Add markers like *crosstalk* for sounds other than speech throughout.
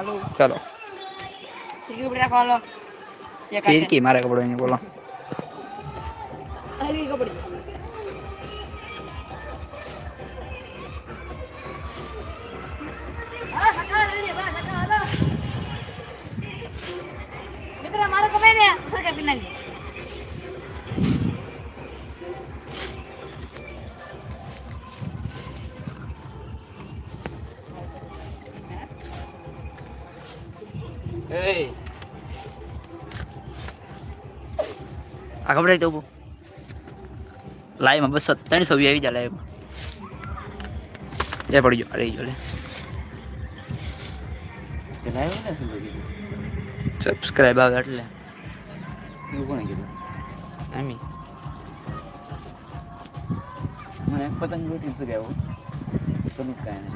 હાલો. ચલો. ફિરકી ઉપર રાખો હાલો. એક હાથે. ફિરકી મારે ने અહીં બોલો. હરી આ ખબર તો લાઈવમાં બસો ત્રણસો વી આવી જાય લાઈવમાં લે પડી ગયો રહી ગયો લે. સબસ્ક્રાઇબ આવે એટલે. આમી. મને પતંગ ગોતી શું કહેવું તમે કાંઈ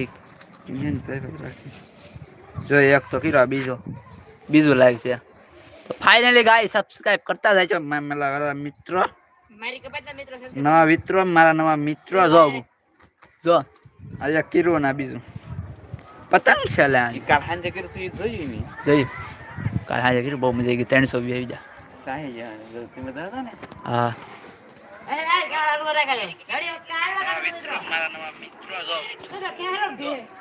એક ઇન્ડિયન પ્રાઇવેટ રાખી. જો એક તો કીરો આ બીજો. બીજું લાઈવ છે. તો ફાઇનલી ગાય સબસ્ક્રાઇબ કરતા જાય છો મે- મેલા વાળા મિત્રો. મારી નવા મિત્રો મારા નવા મિત્રો જો. જો. આજે કીરું ના બીજું. પતંગ છે લે. કાલ સાંજે કર્યું હતું એ જોયું નહીં જોયું. કાલ હાજર કીધું બહુ મજા આવી ગઈ ત્રણસો વી આવી જા. સાહી ગયા તમે બધા ને. હા? મારા નવા મિત્રો જો.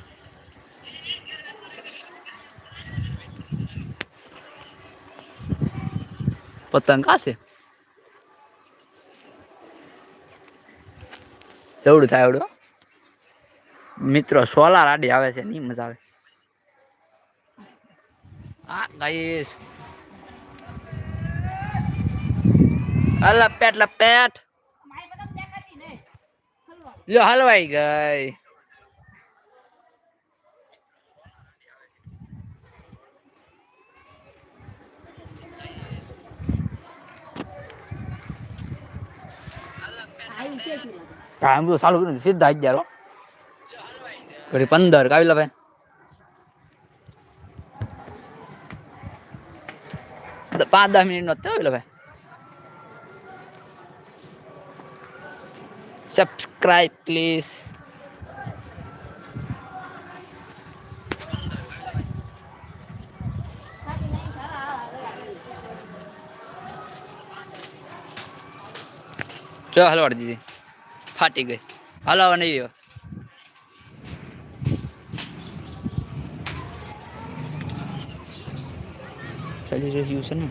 પતંગ કાશે જવડું થાય આવડું મિત્રો સોલાર આડી આવે છે નહીં મજા આવે. હા ગાઈસ. લપેટ લપેટ મારી પતંગ દેખાતી નહીં. હલવા. લ્યો હલવાઈ ગઈ. કામ તો ચાલુ કર્યું. સીધા અગિયાર હો. ઘડી પંદર કાવી ભાઈ. પાંચ દસ મિનિટ નો થયો ભાઈ. સબસ્ક્રાઇબ પ્લીઝ સાચી નહીં, સારા, હારા, હારા. જો હલવાડી દીધી. ફાટી ગઈ. હલાવા નહીં રહ્યો ચાલી રહ્યું છે ને?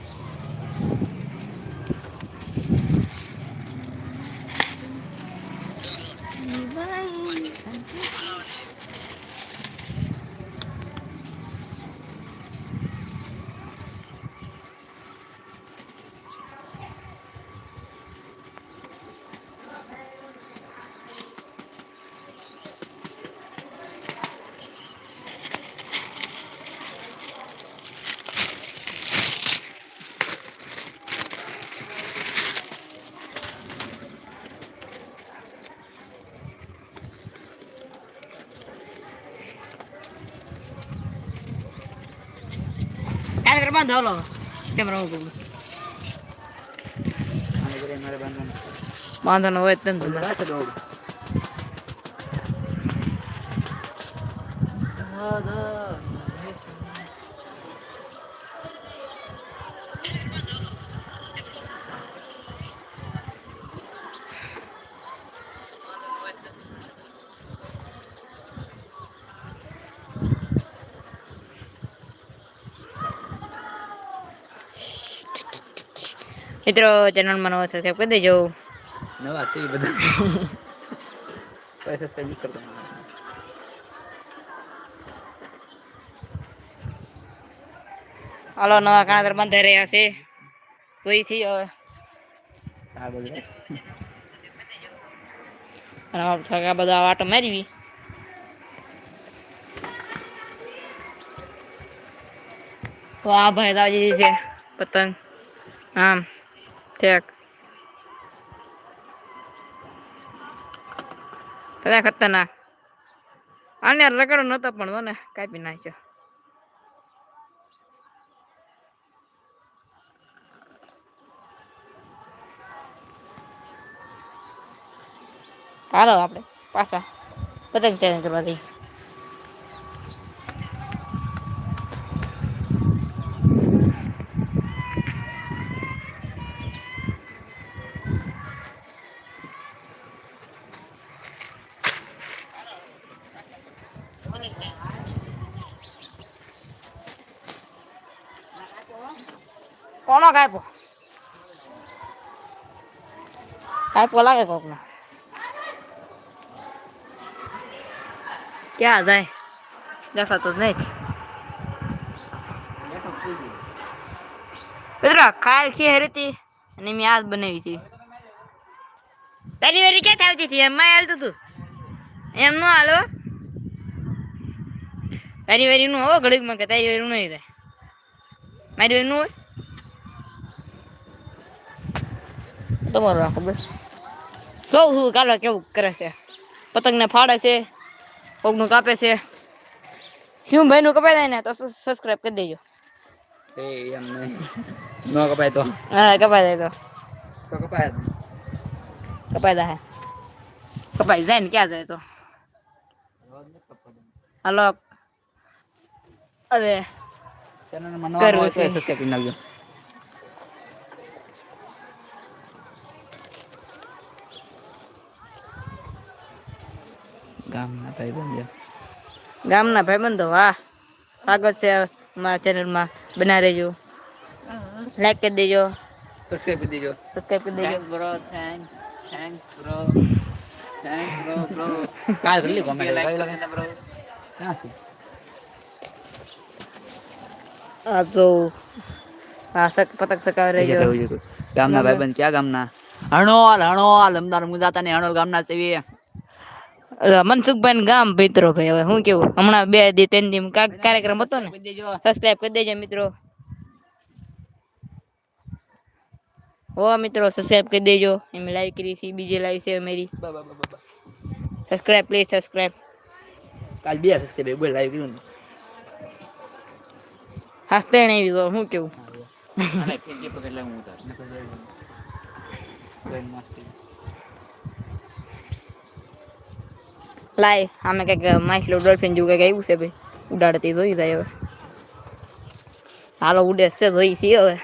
બંધ હાલો. કેમ રહું છું વાંધો ન હોય તેમ તમે મિત્રો ચેનલમાં નવો સબસ્ક્રાઈબ કરી દેજો. નવા છે બધા. પૈસા સબસ્ક્રાઇબ કરતો હાલો નવા કાણાદર બંધ રહ્યા છે. હવે. બધું અને આમ ઠગા બધા વાટો મારવી તો આ ભાઈ દાજી છે પતંગ. આમ. ઠેક તને ખતરનાક આને રગડો નતો પણ તો ને કાપી નાખ્યો હાલો આપણે પાછા પતંગ ચેલેન્જ કરવા દઈએ કોનો કાપ્યો કાપ્યો લાગે કોકનો? ક્યાં જાય? દેખાતો જ નહીં મિત્રો કાલ ખી હરીતી અને મેં આજ બનાવી છે. તારી વેરી ક્યાં થાવતી હતી? એમાં હાલતું તું. એમ નો હાલો તારી નું હો, ઘડીકમાં કે તારી નહીં થાય. મારી વેરી નું હોય? તમારું રાખો બસ જોઉં છું કાલે કેવું કરે છે? પતંગને ફાડે છે કોકનું કાપે છે. શું ભાઈનું કપાઈ જાય ને તો સબસ્ક્રાઇબ કરી દેજો. એ એમ નહીં. ન કપાય તો. હા કપાઈ જાય તો. તો કપાય કપાઈ જાય. કપાઈ જાય ને ક્યાં જાય તો? હાલો. અરે. કરવું છે. સબસ્ક્રાઇબ કરી નાખજો. ગામના ભાઈ બંધ ગામના ભાઈબંધો વાહ. સ્વાગત છે મારા ચેનલમાં બના રહેજો લાઈક કરી દેજો. સબસ્ક્રાઇબ કરી દેજો. સબસ્ક્રાઈબ કરી દેજો. Bro thanks thanks bro thanks bro bro કાલ ભલી કોમેન્ટ લાઈક લાગે? બ્રો આ તો આ સક પતક સકાવી રહેજો ગામના ભાઈબંધ ક્યાં ગામના? હણોલ હણોલ અમદાવાદ મુજાતા ને હણોલ ગામના અલા, મનસુખભાઈ ગામ ભીતરો ભાઈ હવે શું કેવું? હમણાં બે દી ત્રણ દી કાંઈક કાર્યક્રમ હતો ને? કરી દેજો સબસ્ક્રાઇબ કરી દેજો મિત્રો. હો મિત્રો સબસ્ક્રાઇબ કરી દેજો. એમ લાઈવ કરી છે બીજી લાઈવ છે અમારી. બા, બા, બા, બા, બા. સબસ્ક્રાઇબ પ્લીઝ સબસ્ક્રાઇબ કાલ બે સબસ્ક્રાઇબ બોલ લાઈવ કર્યું ને. હસતે નહીં તો શું કેવું? અને ફેંકી પકડ લે હું ઉતાર. *laughs* લાઈવ આમે કંઈક માછલો ડોલ્ફિન જેવું કંઈક આવ્યું છે ભાઈ. ઉડાડતી જોઈ જાય હવે. હાલો, ઉડે છે, જોઈ છીએ હવે.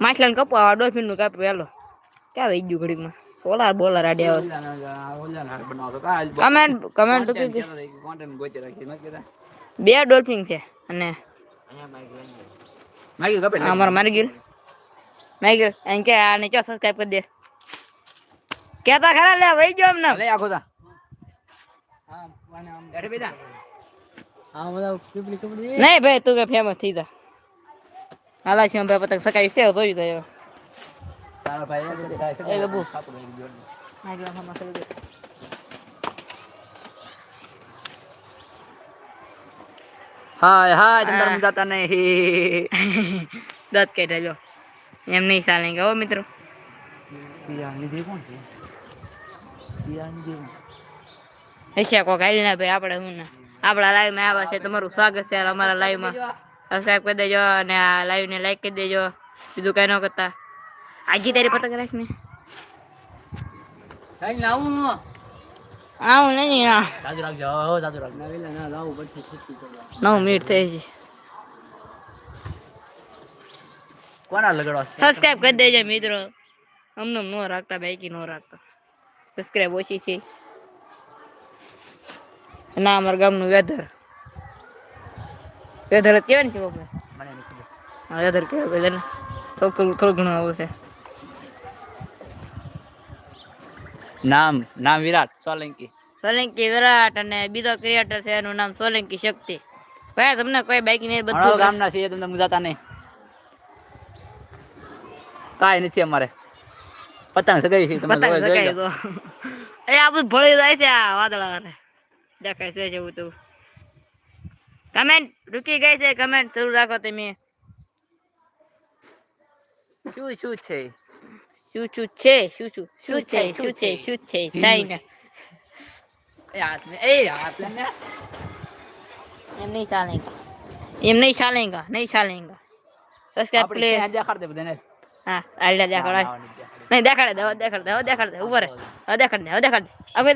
માછલાને કપવા આ ડોલ્ફિનનું કાપ્યું હાલો. ક્યાં વહી ગયું ઘડીકમાં? સોલાર બોલાર આડે આવે કમેન્ટ કમેન્ટ તો બે ડોલ્ફિન છે અને અમારો મારી ગયું મારી ગયું એમ કે, આને ચો સબસ્ક્રાઇબ કરી દે? કેતા ખરા, લે, વહી ગયો એમને. નહીં ભાઈ, તું કે ફેમસ થઈ જા. હાલા છે ભાઈ પતંગ સકાઈ છે જોઈ જાય એ બાબુ આગલા મામા કરી દે હાય હાય તંદર મુજાતા નહીં. દાંત કાઢ્યા જો એમ નહીં ચાલે. કે હો, મિત્રો. હશે કોક હાલી ના ભાઈ આપણે હું આપણા લાઈવમાં આવ્યા છે તમારું સ્વાગત છે અમારા લાઈવમાં. સબસ્ક્રાઇબ કરી દેજો અને આ લાઈવ ને લાઈક કરી દેજો. બીજું કઈ ન કરતા. આજી તારી પતંગ આવું નહીં ના રાખજો નવ મિનિટ થઈ છે. કોના લગડવા? સબસ્ક્રાઇબ કરી દેજો મિત્રો. અમને નો રાખતા બાઈકી નો રાખતા. સબસ્ક્રાઇબ ઓછી છે. ના અમારા ગામનું વેધર વેધર જ કહેવાય ને કેવું. હા વેધર કહેવાય બધાને થોડું થોડું ઘણું આવું છે. નામ નામ વિરાટ સોલંકી. સોલંકી વિરાટ અને બીજો ક્રિએટર છે એનું નામ સોલંકી શક્તિ. ભાઈ તમને કોઈ બાઈક નહીં બધું ગામના છીએ તમને મુજાતા નહીં. કાંઈ નથી અમારે. પતંગ સગાઈ છે તમે પતંગ લો. તો. એ આ બધું ભળી જાય છે આ વાદળા. દેખાય છે જેવું તેવું કમેન્ટ રૂકી ગઈ છે કમેન્ટ શરૂ રાખો તમે શું શું છે? શું શું છે? શું શું? શું છે? શું શું છે? છે? શું છે? જીનું સાઈન એ હાથ में એ હાથ में એમ નહીં ચાલેગા. એમ નહીં ચાલેગા નહીં ચાલેગા. સબસ્ક્રાઇબ આપણે પ્લીઝ ત્યાં દેખાડ દે બધાને? હા આલ્યા દેખાડ નહીં દેખાડ દે. હવે દેખાડ દે હવે દેખાડ દે. ઉપર હવે દેખાડ દે હવે દેખાડ દે. હવે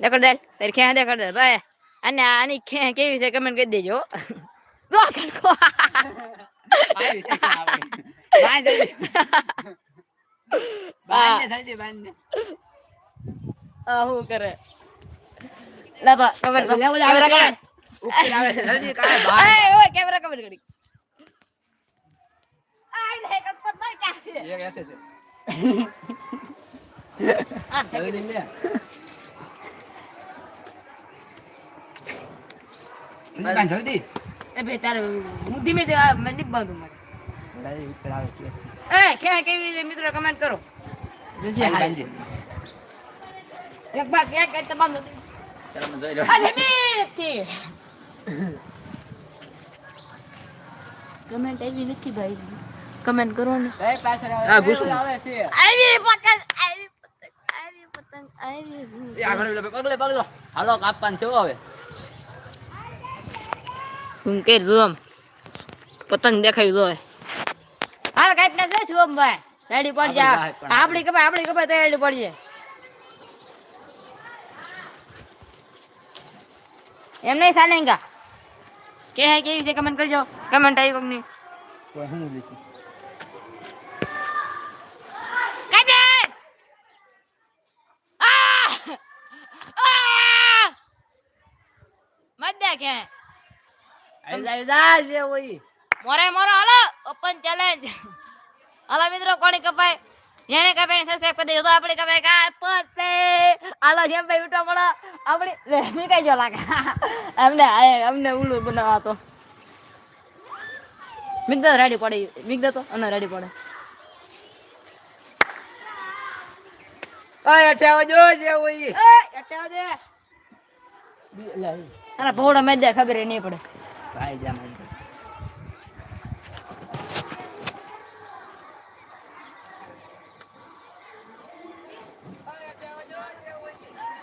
દે દેખાડ દે તારી ખેં દેખાડ દે ભાઈ. અને આની ખેં કેવી છે કમેન્ટ કરી દેજો. *laughs* કરે? લાબા ઉપર આવે છે જલ્દી. *laughs* ઓય કેમેરા કમેન્ટ કરી. છે. આ જલ્દી. જલ્દી. એ બે તારે હું ધીમે ધીમે મને નહીં બાંધું મારે જલ્દી ઉપર આવે છે. એ ક્યાં કેવી છે? મિત્રો કમેન્ટ કરો. એક ભાગ એક એક બાંધો ચાલો જોઈ લો. આ ધીમેથી કમેન્ટ આવી નથી ભાઈ. કમેન્ટ કરો ને. હા, ઘૂસું. આવી. પતંગ આવી પતંગ આવી પતંગ આવી આગળ પગલે પગલો. હાલો કાપવાનું છે હવે. કે જોમ પતંગ દેખાયું જોય હાલ કાઈપ ના દે જોમ ભાઈ. રેડી પડ જા. આપણી કપાય આપણી કપાય તો રેડી પડ જાય. એમ નહીં ચાલેંગા કે હે કેવી છે? કમેન્ટ કરજો. કમેન્ટ આવી કોકની. કોઈ હું આ મત દે કે આવી જા, આવી જા, જે હોય. મોરે મોરો હાલો ઓપન ચેલેન્જ હાલો મિત્રો કોની કપાય? જેને કપાય સબસ્ક્રાઇબ કરી દેજો. તો આપણે કપાય કાય પસે હાલો જેમ ભાઈ વિટો મળો. આપણે લે કઈ જો લાગે? અમને અમને ઉલું બનાવવા તો મિક રેડી પડે. તો અને રેડી પડે. ઓય, અઠે જો જે હોય. એ અટાવ દે. અરે ભોળો મેં દે ખબર નહીં પડે. આઈ જા, મારી.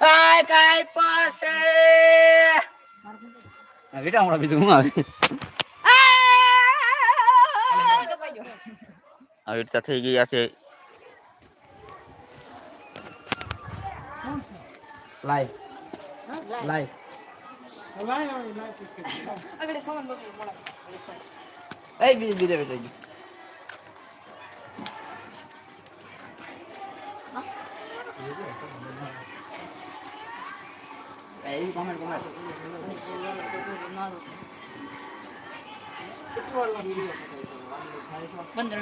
આય કાંઈ પાસે. આ બેટા હમણાં બીજું હું આવે આવી રીતે થઈ ગયા છે લાઈવ લાઈવ બીજે બીજે બેઠા ગયું એવી કોમેન્ટ કોમેન્ટ પંદર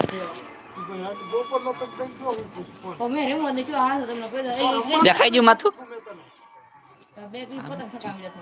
દેખાઈ ગયું માથું બે પતંગ સકામ જતો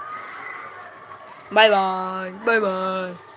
拜拜拜拜。